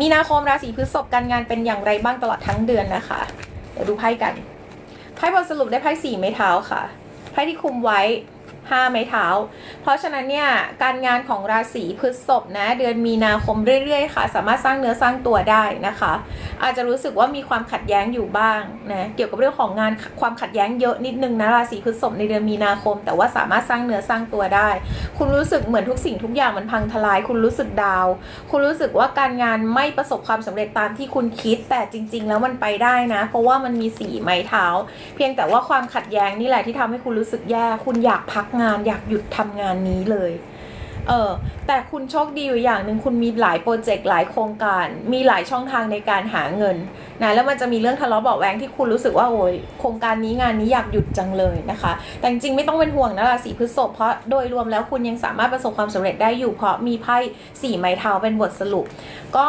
มีนาคมราศีพฤษภการงานเป็นอย่างไรบ้างตลอดทั้งเดือนนะคะ เดี๋ยวดูไพ่กัน ไพ่บทสรุปได้ไพ่สี่ไม้เท้าค่ะ ไพ่ที่คุมไว้ ห้าไม้เท้า เพราะฉะนั้นเนี่ยการงานของราศีพฤษภนะ เดือนมีนาคมเรื่อยๆค่ะ สามารถสร้างเนื้อสร้างตัวได้นะคะ อาจจะรู้สึกว่ามีความขัดแย้งอยู่บ้างนะเกี่ยวกับเรื่องของงานความขัดแย้งเยอะนิดนึงนะราศีพฤษภในเดือนมีนาคม แต่ว่าสามารถสร้างเนื้อสร้างตัวได้ คุณรู้สึกเหมือนทุกสิ่งทุกอย่างมันพังทลาย คุณรู้สึกดาว คุณรู้สึกว่าการงานไม่ประสบความสำเร็จตามที่คุณคิด แต่จริง ๆ แล้วมันไปได้นะ เพราะว่ามันมีสีไม้เท้า เพียงแต่ว่าความขัดแย้งนี่แหละที่ทำให้คุณรู้สึกแย่ คุณอยากพักงานอยากหยุดทำงานนี้เลย เออแต่คุณโชคดีอยู่อย่างหนึ่งคุณมีหลายโปรเจกต์หลายโครงการ มีหลายช่องทางในการหาเงินนะแล้วมันจะมีเรื่องทะเลาะเบาะแวงที่คุณรู้สึกว่าโอ้ยโครงการนี้งานนี้อยากหยุดจังเลยนะคะ แต่จริงๆไม่ต้องเป็นห่วงนะราศีพฤษภเพราะโดยรวมแล้วคุณยังสามารถประสบความสำเร็จได้อยู่เพราะมีไพ่สี่ไม้เท้าเป็นบทสรุป ก็